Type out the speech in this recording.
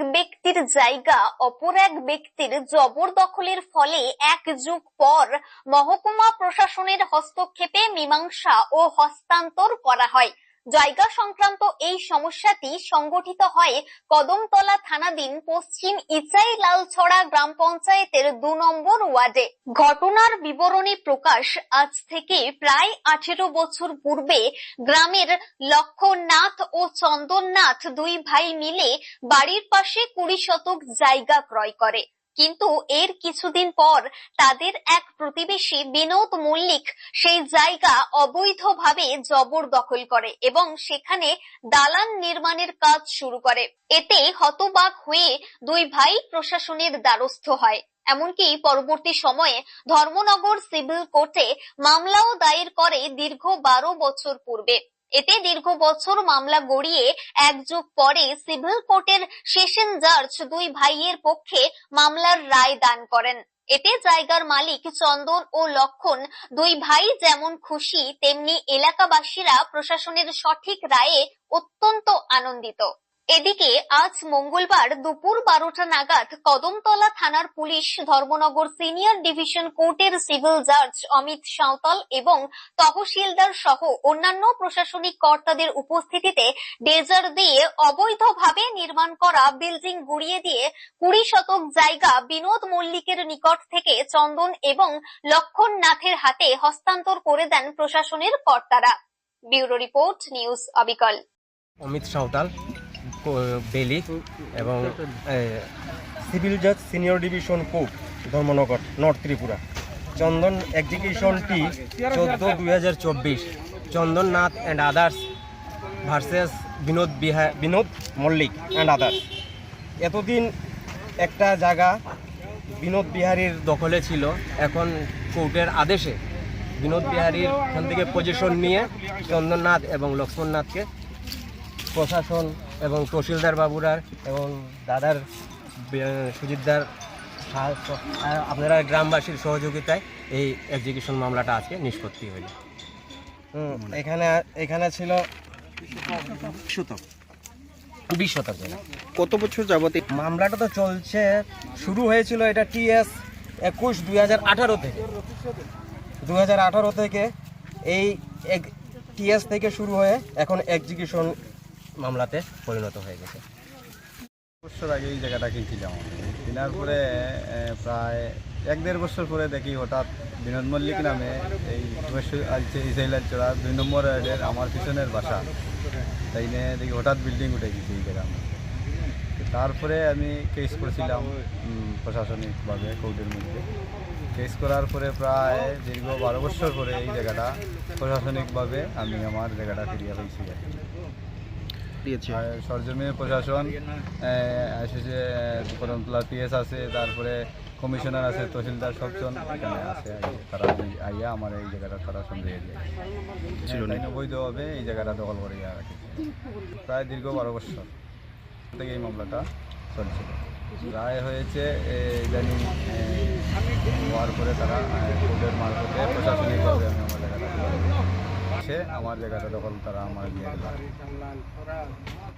ব্যক্তির জায়গা, অপর এক ব্যক্তির জবরদখলের ফলে এক যুগ পর মহকুমা প্রশাসনের হস্তক্ষেপে মীমাংসা ও হস্তান্তর করা হয়। জায়গা সংক্রান্ত এই সমস্যাটি সংগঠিত হয় কদমতলা থানাধীন পশ্চিম ইচাই লালছড়া গ্রাম পঞ্চায়েতের দু নম্বর ওয়ার্ডে। ঘটনার বিবরণী প্রকাশ আজ থেকে প্রায় আঠেরো বছর পূর্বে গ্রামের লক্ষণনাথ ও চন্দননাথ দুই ভাই মিলে বাড়ির পাশে কুড়ি শতক জায়গা ক্রয় করে। কিন্তু এর কিছুদিন পর তাদের এক প্রতিবেশী বিনোদ মল্লিক সেই জায়গা অবৈধভাবে জবরদখল করে এবং সেখানে দালান নির্মাণের কাজ শুরু করে। এতে হতবাক হয়ে দুই ভাই প্রশাসনের দ্বারস্থ হয়। এমনকি পরবর্তী সময়ে ধর্মনগর সিভিল কোর্টে মামলাও দায়ের করে দীর্ঘ বারো বছর পূর্বে। এতে দীর্ঘ বছর মামলা গড়িয়ে এক যুগ পরে সিভিল কোর্টের সেশন জার্জ দুই ভাইয়ের পক্ষে মামলার রায় দান করেন। এতে জায়গার মালিক চন্দন ও লক্ষণ দুই ভাই যেমন খুশি, তেমনি এলাকাবাসীরা প্রশাসনের সঠিক রায়ে অত্যন্ত আনন্দিত। এদিকে আজ মঙ্গলবার দুপুর বারোটা নাগাদ কদমতলা থানার পুলিশ, ধর্মনগর সিনিয়র ডিভিশন কোর্টের সিভিল জাজ অমিত সাঁওতাল এবং তহসিলদার সহ অন্যান্য প্রশাসনিক কর্তাদের উপস্থিতিতে ডেজার দিয়ে অবৈধভাবে নির্মাণ করা বিল্ডিং গুড়িয়ে দিয়ে কুড়ি শতক জায়গা বিনোদ মল্লিকের নিকট থেকে চন্দন এবং লক্ষণ নাথের হাতে হস্তান্তর করে দেন প্রশাসনের কর্তারা। ব্যুরো রিপোর্ট, নিউজ অবিকল। অমিত সাঁওতাল বেলি এবং সিভিল জাজ senior division court, Dharmanagar, north Tripura. Chandan execution টি চোদ্দ দুই হাজার চব্বিশ। Chandannath and others versus Binod Bihar Binod Mallick and others এতদিন একটা জায়গা বিনোদ বিহারীর দখলে ছিল, এখন কোর্টের আদেশে বিনোদ বিহারীর এখান থেকে পজিশন নিয়ে চন্দননাথ এবং লক্ষ্মণনাথকে প্রশাসন এবং তহসিলদার বাবুরার এবং দাদার সুজিতদার আপনারা গ্রামবাসীর সহযোগিতায় এই এক্সিকিউশন মামলাটা আজকে নিষ্পত্তি হইল। এখানে এখানে ছিল শতক। বিশ শতক কত বছর যাবত মামলাটা তো চলছে শুরু হয়েছিল এটা টিএস একুশ দুই হাজার আঠারো থেকে। দু হাজার আঠারো থেকে এই টিএস থেকে শুরু হয়ে এখন এক্সিকিউশন মামলাতে পরিণত হয়ে গেছে। বছর আগে এই জায়গাটা কিনছিলাম কেনার পরে প্রায় এক দেড় বছর পরে দেখি হঠাৎ বিনোদ মল্লিক নামে এই ইসাইলাল চড়া দুই নম্বর ওয়ার্ডের আমার পিছনের বাসা। তাই নিয়ে দেখি হঠাৎ বিল্ডিং উঠে গেছে এই জায়গা তারপরে আমি কেস করছিলাম প্রশাসনিকভাবে কোর্টের মধ্যে। কেস করার পরে প্রায় দীর্ঘ বারো বছর পরে এই জায়গাটা প্রশাসনিকভাবে আমি আমার জায়গাটা ফিরিয়ে কি। দিয়েছে। আর সরজমিনের প্রশাসন এসেছে কদমতলা পিএস আছে তারপরে কমিশনার আছে তহসিলদার সবজন এখানে আছে তারা আইয়া আমার এই জায়গাটা তারা সন্দেহ ছিল না। অবৈধভাবে এই জায়গাটা দখল করে রাখে প্রায় দীর্ঘ বারো বছর থেকে এই মামলাটা চলছিল রায় হয়েছে ইদানিং হওয়ার পরে তারা কোর্টের মারফতে প্রশাসনিকভাবে আমি আমার জায়গাটা ফিরিয়ে পেয়েছি। সে আমার জায়গাটা দখল তারা আমার নিয়ে দিল।